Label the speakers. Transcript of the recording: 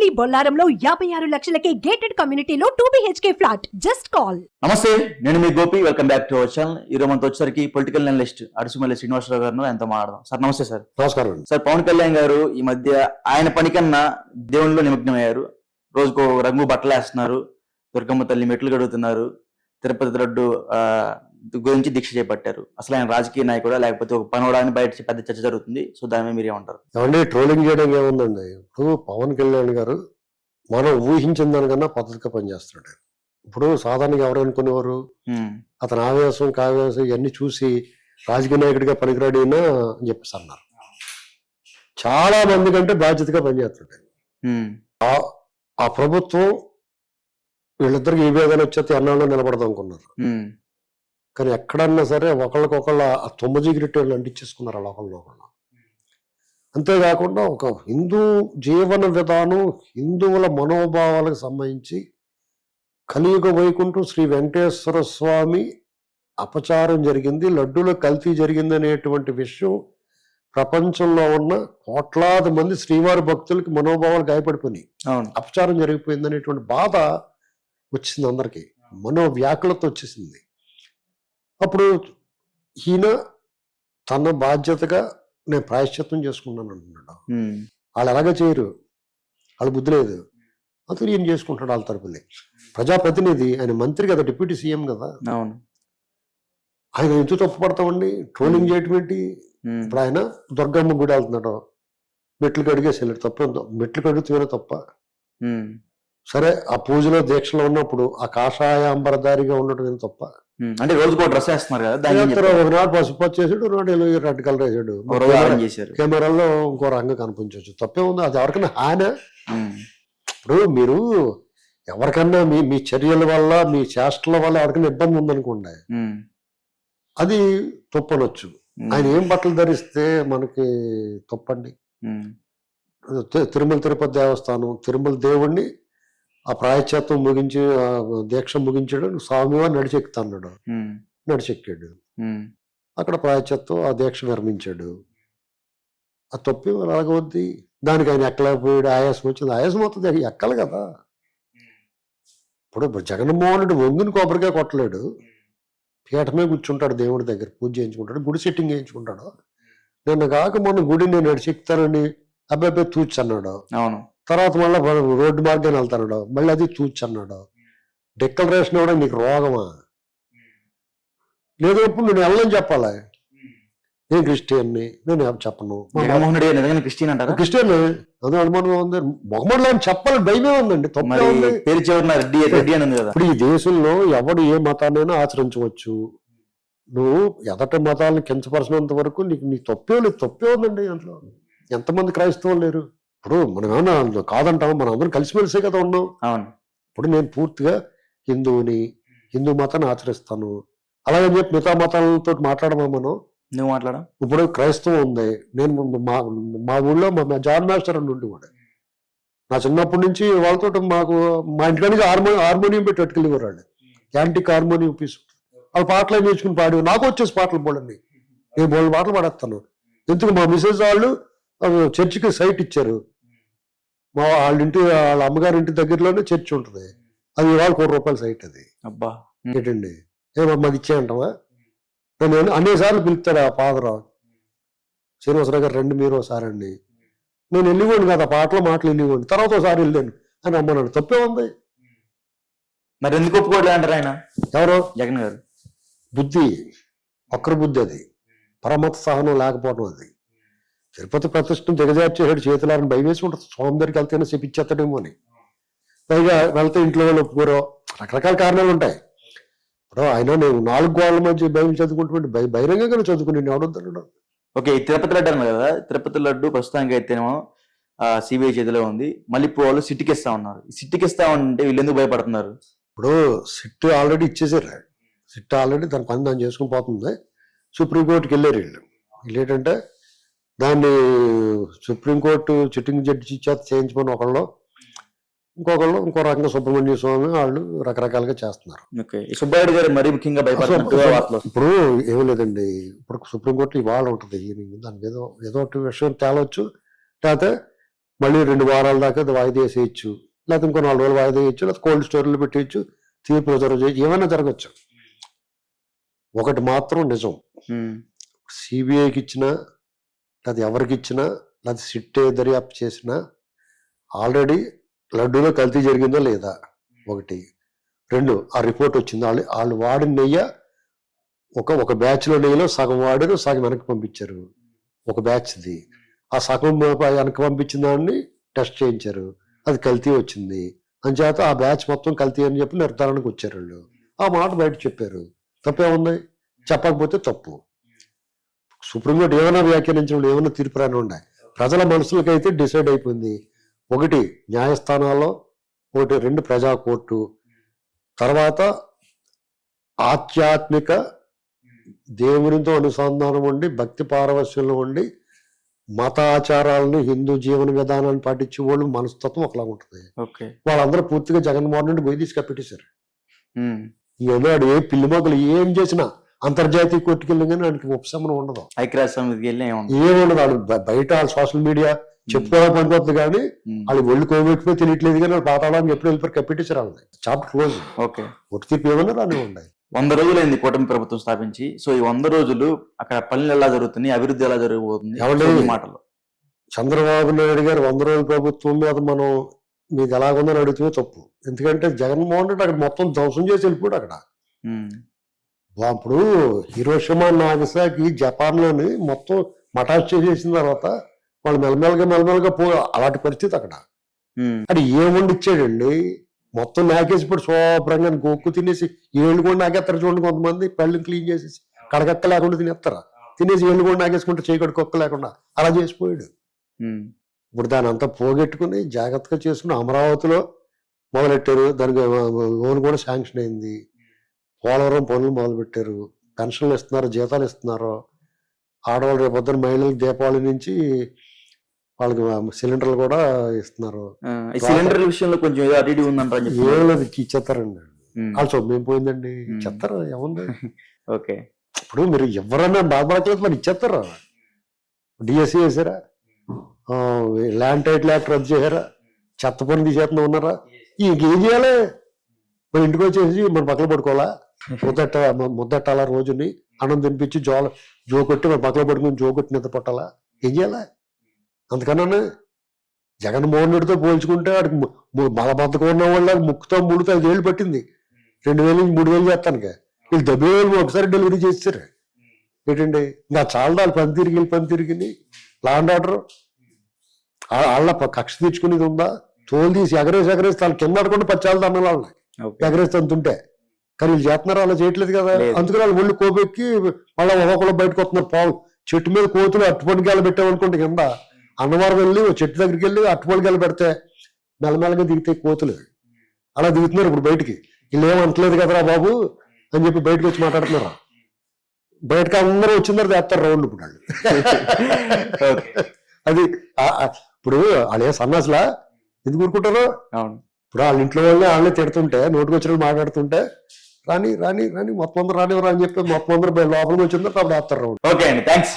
Speaker 1: Only బొల్లారంలో యాభై ఆరు లక్షలకే గేటెడ్ కమ్యూనిటీలో two BHK flat just call
Speaker 2: నమస్తే నేను మీ Gopi. Welcome back to our channel ఈ రోజు మనతో వచ్చేసరికి పొలిటికల్ అనలిస్ట్ అడుసుమల్లి శ్రీనివాసరావు గారు ఎంతో మాట్లాడదాం. సార్ నమస్తే సార్.
Speaker 3: నమస్కారం
Speaker 2: సార్ పవన్ కళ్యాణ్ గారు ఈ మధ్య ఆయన పని కన్నా దేవునిలో నిమగ్నమయ్యారు. రోజుకో రంగు బట్టలు వేస్తున్నారు దుర్గమ్మ తల్లి మెట్లు గడుగుతున్నారు తిరుపతి లడ్డు ఆ, గురించి దీక్ష చేపట్టారు. అసలు ఆయన రాజకీయ నాయకుడా లేకపోతే ఒక పనోడా అని బయట పెద్ద చర్చ జరుగుతుంది. సో దాని మీద మీరేమంటారు?
Speaker 3: ఏమండి ట్రోలింగ్ చేయడం ఏముందండి? ఇప్పుడు పవన్ కళ్యాణ్ గారు మనం ఊహించిన దానికన్నా పద్ధతిగా పనిచేస్తున్నాడు. ఇప్పుడు సాధారణంగా ఎవరు అనుకునేవారు? అతని ఆవేశం కావేశం ఇవన్నీ చూసి రాజకీయ నాయకుడిగా పనికిరాడినా అని చెప్పేసి అన్నారు. చాలా మంది కంటే బాధ్యతగా.
Speaker 2: ఉమ్,
Speaker 3: ఆ ప్రభుత్వం వీళ్ళిద్దరికి ఏ భేదాలు వచ్చేస్తే ఎన్నాళ్ళు నిలబడదాం అనుకున్నారు. కానీ ఎక్కడన్నా సరే ఒకళ్ళకొకళ్ళ ఆ తొమ్మిదిగిరిటోళ్ళు అంటించేసుకున్నారు అలా ఒకళ్ళని ఒకళ్ళు అంతేకాకుండా ఒక హిందూ జీవన విధానం హిందువుల మనోభావాలకు సంబంధించి కలియుగ వైకుంఠం శ్రీ వెంకటేశ్వర స్వామి అపచారం జరిగింది లడ్డూలో కల్తీ జరిగింది అనేటువంటి విషయం ప్రపంచంలో ఉన్న కోట్లాది మంది శ్రీవారి భక్తులకి మనోభావాలు గాయపడిపోయినాయి. అపచారం జరిగిపోయింది అనేటువంటి బాధ వచ్చింది అందరికి. మనో వ్యాకులత వచ్చేసింది. అప్పుడు ఈయన తన బాధ్యతగా నేను ప్రాయశ్చిత్తం చేసుకున్నాను అంటున్నాడు. వాళ్ళు ఎలాగ చేయరు. వాళ్ళు బుద్ధి లేదు. అతను ఈయన చేసుకుంటాడు వాళ్ళ తరపుని ప్రజాప్రతినిధి ఆయన మంత్రి కదా డిప్యూటీ సీఎం కదా.
Speaker 2: అవును.
Speaker 3: ఆయన ఎందుకు తప్పు పడతామండి? ట్రోలింగ్ చేయటం ఏంటి? ఇప్పుడు ఆయన దుర్గమ్మ గుడి వెళ్తున్నాడు. మెట్లు కడిగేసి వెళ్ళాడు తప్ప మెట్లు కడుగుతూనే తప్ప. సరే ఆ పూజలో దీక్షలో ఉన్నప్పుడు ఆ కాషాయ అంబరదారిగా ఉండటం తప్ప.
Speaker 2: అంటే రోజుకో డ్రెస్ వేస్తున్నారు కదా చెప్తారు?
Speaker 3: ఒకనాడు పసుపు వచ్చేసాడు ఒకనాడు ఎల్లో రెడ్ కలర్ వేసాడు.
Speaker 2: రోజు చేశారు.
Speaker 3: కెమెరాలో ఇంకో రంగు కనిపించవచ్చు తప్పే ఉంది అది ఎవరికైనా హాన? ఇప్పుడు మీరు ఎవరికన్నా మీ మీ చర్యల వల్ల మీ చేష్టల వల్ల ఎవరికైనా ఇబ్బంది ఉందనుకోండి అది తప్పనొచ్చు. ఆయన ఏం బట్టలు ధరిస్తే మనకి తప్పండి. తిరుమల తిరుపతి దేవస్థానం తిరుమల దేవుణ్ణి ఆ ప్రాయశ్చిత్తం ముగించి ఆ దీక్ష ముగించాడు స్వామివారు నడిచెక్కుతాడు
Speaker 2: ఉమ్,
Speaker 3: నడిచెక్కాడు. అక్కడ ప్రాయశ్చిత్తం ఆ దీక్ష విరమించాడు. ఆ తప్పి అలాగవద్ది దానికి ఆయన ఎక్కలేకపోయాడు ఆయాసం వచ్చింది. ఆయాసం అవుతుంది ఎక్కాలి కదా. ఇప్పుడు జగన్మోహన్ రెడ్డి వంగుని కొబ్బరికాయ కొట్టలేడు. పీఠమే కూర్చుంటాడు దేవుడి దగ్గర పూజ చేయించుకుంటాడు గుడి సెట్టింగ్ చేయించుకుంటాడు. నిన్న కాక మొన్న గుడి నేను నడిచెక్తానని అబ్బాయి తూచి అన్నాడు
Speaker 2: అవును.
Speaker 3: తర్వాత మళ్ళీ రోడ్డు మార్గాన్ని వెళ్తాడు మళ్ళీ అది తూచి అన్నాడు డిక్లరేషన్ ఇవ్వడం నీకు రోగమా? లేదు ఇప్పుడు నేను వెళ్ళని చెప్పాలి. నేను క్రిస్టియన్ని నేను చెప్పను.
Speaker 2: క్రిస్టియన్
Speaker 3: అదే అనుమానం ఉంది. మొహమ్మద్ అని చెప్పాలి భయమే ఉందండి. ఇప్పుడు ఈ దేశంలో ఎవడు ఏ మతాన్నైనా ఆచరించవచ్చు. నువ్వు ఎదట మతాలను కించపరిచినంత వరకు నీకు నీ తప్పే లేదు తప్పే ఉందండి అందులో ఎంతమంది క్రైస్తవులు లేరు. ఇప్పుడు మనం ఏమన్నా కాదంటాం మనం అందరం కలిసిమెలిసే కదా ఉన్నాం.
Speaker 2: అవును.
Speaker 3: ఇప్పుడు నేను పూర్తిగా హిందువుని హిందూ మతాన్ని ఆచరిస్తాను. అలాగని చెప్పి మిగతా మతాలతో మాట్లాడమా మనం?
Speaker 2: నువ్వు మాట్లాడా.
Speaker 3: ఇప్పుడు క్రైస్తవం ఉంది. నేను మా మా ఊళ్ళో మా జాన్ మాస్టర్ అని ఉండేవాడు. నా చిన్నప్పటి నుంచి వాళ్ళతో మాకు మా ఇంటికానికి హార్మో హార్మోనియం పెట్టి పట్టుకెళ్ళేవారు వాళ్ళు. Antique harmonium piece. వాళ్ళ పాటలు నేర్చుకుని పాడి నాకు వచ్చేసి పాటలు పోడండి నేను బోళ్ళు పాటలు పాడేస్తాను. ఎందుకు మా మిసెస్ వాళ్ళు చర్చికి సైట్ ఇచ్చారు. మా వాళ్ళ ఇంటి వాళ్ళ అమ్మగారి ఇంటి దగ్గరలోనే చర్చ్ ఉంటుంది. అది ఇవాళ కోటి రూపాయల సైట్ అది.
Speaker 2: అబ్బా.
Speaker 3: ఏంటండి? అది ఇచ్చేయంటావా నేను అన్నిసార్లు పిలుస్తాడు ఆ ఫాదర్ శ్రీనివాసరావు గారు రండి మీరు ఒకసారి అండి నేను వెళ్ళిపోండి కదా పాటలు మాటలు వెళ్ళిపోండి తర్వాత ఒకసారి వెళ్ళాను. అని అమ్మన్నాడు తప్పే ఉంది.
Speaker 2: మరి ఎందుకు ఒప్పుకోవట్లేదు అంటారు ఆయన?
Speaker 3: ఎవరో?
Speaker 2: జగన్ గారు.
Speaker 3: బుద్ధి ఒక్కరి బుద్ధి అది. పరమత సహనం లేకపోవడం అది. తిరుపతి ప్రతిష్టను దిగజార్చేసాడు చేతులారని భయం వేసి ఉంటుంది. స్వామి దగ్గరికి వెళ్తేనే చెప్పించేస్తాడేమో అని. పైగా వెళ్తే ఇంట్లో వాళ్ళు ఒప్పుకోరో. రకరకాల కారణాలు ఉంటాయి. ఇప్పుడు ఆయన నేను నాలుగు గోడల మధ్య బైబిల్ చదువుకుంటుంటే బహిరంగంగానే చదువుకుని నేను ఎవడొద్దాడు
Speaker 2: ఓకే ఈ తిరుపతి లడ్డు అన్నారు కదా. తిరుపతి లడ్డు ప్రస్తుతానికి అయితేనేమో సిబిఐ చేతిలో ఉంది. మళ్ళీ ఇప్పుడు వాళ్ళు సిట్టికి ఇస్తా ఉన్నారు. ఈ సిట్టికి ఇస్తా ఉంటే వీళ్ళు ఎందుకు భయపడుతున్నారు?
Speaker 3: ఇప్పుడు సిట్ ఆల్రెడీ ఇచ్చేసారు. సిట్ ఆల్రెడీ దాని పని దాన్ని చేసుకుని పోతుంది. సుప్రీంకోర్టుకి వెళ్ళారు వీళ్ళు. వీళ్ళు ఏంటంటే దాన్ని సుప్రీంకోర్టు చిట్టింగ్ జడ్జి చేత చేయించమని ఒకళ్ళు ఇంకొకళ్ళు ఇంకో రకంగా సుబ్రహ్మణ్య స్వామి వాళ్ళు రకరకాలుగా చేస్తున్నారు.
Speaker 2: సుబ్బారెడ్డి గారు మరీ ముఖ్యంగా.
Speaker 3: ఇప్పుడు ఏమీ లేదండి. ఇప్పుడు సుప్రీంకోర్టు ఇవాళ ఉంటుంది. ఈవినింగ్ దానికి ఏదో ఏదో ఒకటి విషయం తేలవచ్చు లేకపోతే మళ్ళీ రెండు వారాల దాకా అది వాయిదా వేసేయచ్చు. లేకపోతే ఇంకో నాలుగు రోజులు వాయిదా వేయచ్చు. లేకపోతే కోల్డ్ స్టోరేజ్లో పెట్టేయచ్చు. తీర్పు రిజర్వ్ చేయొచ్చు ఏమైనా జరగచ్చు. ఒకటి మాత్రం నిజం. సిబిఐకి ఇచ్చినా లేదా ఎవరికి ఇచ్చినా లేదా సిట్టే దర్యాప్తు చేసినా ఆల్రెడీ లడ్డూలో కల్తీ జరిగిందో లేదా? ఒకటి. రెండు ఆ రిపోర్ట్ వచ్చింది. వాళ్ళు వాళ్ళు వాడిన నెయ్యి ఒక ఒక బ్యాచ్లో నెయ్యిలో సగం వాడారు సగం వెనక్కి పంపించారు. ఒక బ్యాచ్ది. ఆ సగం వెనక్కి పంపించిన దాన్ని టెస్ట్ చేయించారు. అది కల్తీ వచ్చింది. అంచేత ఆ బ్యాచ్ మొత్తం కల్తీ అని చెప్పి నిర్ధారణకు వచ్చారు వాళ్ళు. ఆ మాట బయట చెప్పారు. తప్పే చెప్పకపోతే తప్పు. సుప్రీంకోర్టు ఏమైనా వ్యాఖ్యానించడం ఏమైనా తీర్పు రాని ఉన్నాయి ప్రజల మనసులకైతే డిసైడ్ అయిపోయింది. ఒకటి న్యాయస్థానాల్లో ఒకటి రెండు ప్రజా కోర్టు. తర్వాత ఆధ్యాత్మిక దేవునితో అనుసంధానం ఉండి భక్తి పారవశ్యంలో ఉండి మత ఆచారాలను హిందూ జీవన విధానాన్ని పాటించే వాళ్ళు మనస్తత్వం ఒకలా ఉంటుంది. వాళ్ళందరూ పూర్తిగా జగన్మోహన్ రెడ్డి గొయ్యి తీసి కప్పెట్టేశారు
Speaker 2: ఉమ్,
Speaker 3: ఈనాడు ఏ పిల్లి మొక్కలు ఏం చేసినా అంతర్జాతీయ కోర్టుకి వెళ్ళిన కానీ ఆయనకి ఉపశమనం ఉండదు.
Speaker 2: ఐక్యరాజ్య సమితికి వెళ్ళి
Speaker 3: ఏముండదు వాళ్ళు బయట సోషల్ మీడియా చెప్పుకోవడం పనిపోతుంది కానీ వాళ్ళు ఒళ్ళు కోవిడిపోయి తెలియట్లేదు కానీ వాళ్ళు పాతాళానికి ఎప్పుడు వెళ్ళిపోయి కప్పెట్టేశారు వాళ్ళని. Chapter close.
Speaker 2: ఓకే.
Speaker 3: ఒట్టి తీర్పు ఏమన్నా రాని ఉన్నాయి
Speaker 2: వంద రోజులైంది కూటమి ప్రభుత్వం స్థాపించి. సో ఈ వంద రోజులు అక్కడ పనులు ఎలా జరుగుతున్నాయి అభివృద్ధి ఎలా జరగబోతుంది
Speaker 3: ఎవరి-
Speaker 2: మాటలు.
Speaker 3: చంద్రబాబు నాయుడు గారు వంద రోజుల ప్రభుత్వం మీద మనం మీకు ఎలాగుందని అడిగితే తప్పు. ఎందుకంటే జగన్మోహన్ రెడ్డి అక్కడ మొత్తం ధ్వంసం చేసి వెళ్ళిపోయాడు అక్కడ. ఇప్పుడు హిరోషిమా నాగసాకి జపాన్లోని మొత్తం మటాష్ చేసేసిన తర్వాత వాళ్ళు మెల్లమెల్లగా మెల్లమెల్లగా పో అలాంటి పరిస్థితి అక్కడ. అది ఏముండి ఇచ్చాడండి మొత్తం నాకేసి ఇప్పుడు శుభ్రంగా గోక్కు తినేసి ఏళ్ళు కూడా నాకేస్తారు చూడండి కొంతమంది పళ్ళు క్లీన్ చేసేసి కడగక్క లేకుండా తినేస్తారా. తినేసి ఏళ్ళు కూడా నాకేసుకుంటే చేయకూడదు కుక్క లేకుండా అలా చేసిపోయాడు. ఇప్పుడు దాని అంతా పోగొట్టుకుని జాగ్రత్తగా చేసుకుని అమరావతిలో మొదలెట్టారు? దానికి లోన్ కూడా శాంక్షన్ అయింది. పోలవరం పనులు మొదలుపెట్టారు. పెన్షన్లు ఇస్తున్నారు జీతాలు ఇస్తున్నారు ఆడవాళ్ళు రేపు పొద్దున్న మహిళలకు దీపావళి నుంచి వాళ్ళకి సిలిండర్లు కూడా ఇస్తున్నారు.
Speaker 2: సిలిండర్ విషయంలో కొంచెం అడిగి
Speaker 3: ఏం లేదు ఇచ్చేస్తారండి వాళ్ళు సొమ్మేం పోయిందండి. ఇచ్చేస్తారు ఏముంది?
Speaker 2: ఓకే.
Speaker 3: ఇప్పుడు మీరు ఎవరన్నా బాధపడట్లేదు మరి ఇచ్చేస్తారు డిఎస్సి వేసారా? ఆ, ల్యాండ్ టైటిల్ యాక్ట్ రద్దు చేశారా? చెత్త పని తీసేస్తున్నా ఉన్నారా? ఇంకేం చేయాలి? మన ఇంటికి వచ్చేసి మన పక్కన పడుకోవాలా? ముద్దట్ట మ- ముద్దట్టాలా రోజుని అన్నం తినిపించి జోల జో కొట్టి మన పక్కన పడుకుని జో కొట్టి నిద్ర పట్టాలా? ఏం చేయాలా? అందుకన్నా జగన్మోహన్ రెడ్డితో పోల్చుకుంటే వాడికి ము- ము- మలబద్ధకం ఉన్న వాళ్ళ ముక్కుతో ముడితో ఐదేళ్ళు పట్టింది. రెండు వేలు నుంచి మూడు వేలు చేస్తానుక. వీళ్ళు డెబ్బై వేలు ఒకసారి డెలివరీ చేస్తారు ఏంటండి? ఇంకా చాలా వాళ్ళు పని తిరిగి పని తిరిగి లాండ్ ఆర్డర్ వాళ్ళ కక్ష తెచ్చుకునేది ఉందా? తోలు తీసి ఎగరేసి ఎగరేసి వాళ్ళు కింద ఆడకుండా పచ్చాలు అన్న వాళ్ళని. ఎగరేసి అంతుంటే కానీ వీళ్ళు చేస్తున్నారు అలా చేయట్లేదు కదా. అందుకని వాళ్ళు ఒళ్ళు కోపెక్కి మళ్ళీ ఒక్కొక్కరు బయటకు వస్తున్నారు పావు చెట్టు మీద కోతులు అట్టుపడికాయలు పెట్టామనుకుంటే కింద. అన్నవరం వెళ్ళి చెట్టు దగ్గరికి వెళ్ళి అట్టుపడికాయలు పెడితే మెల్లమెల్లగా దిగుతాయి కోతులు. అలా దిగుతున్నారు ఇప్పుడు బయటికి. వీళ్ళు ఏమంటలేదు కదరా బాబు అని చెప్పి బయటకు వచ్చి మాట్లాడుతున్నారు? బయటకు అందరూ వచ్చిన తర్వాత వేస్తారు రౌండ్ ఇప్పుడు వాళ్ళు. అది ఇప్పుడు వాళ్ళు ఏ సన్నాసులా? ఎందుకు ఊరుకుంటారు? ఇప్పుడు వాళ్ళ ఇంట్లో వాళ్ళే వాళ్ళే తిడుతుంటే నోటికి వచ్చిన మాట్లాడుతుంటే రాని రాని రాని మొత్తం అందరూ రానివ్వరు అని చెప్పి మొత్తం అందరూ లోపలికి తర్వాత అప్పుడు రౌండ్
Speaker 2: ఓకే అండి థ్యాంక్స్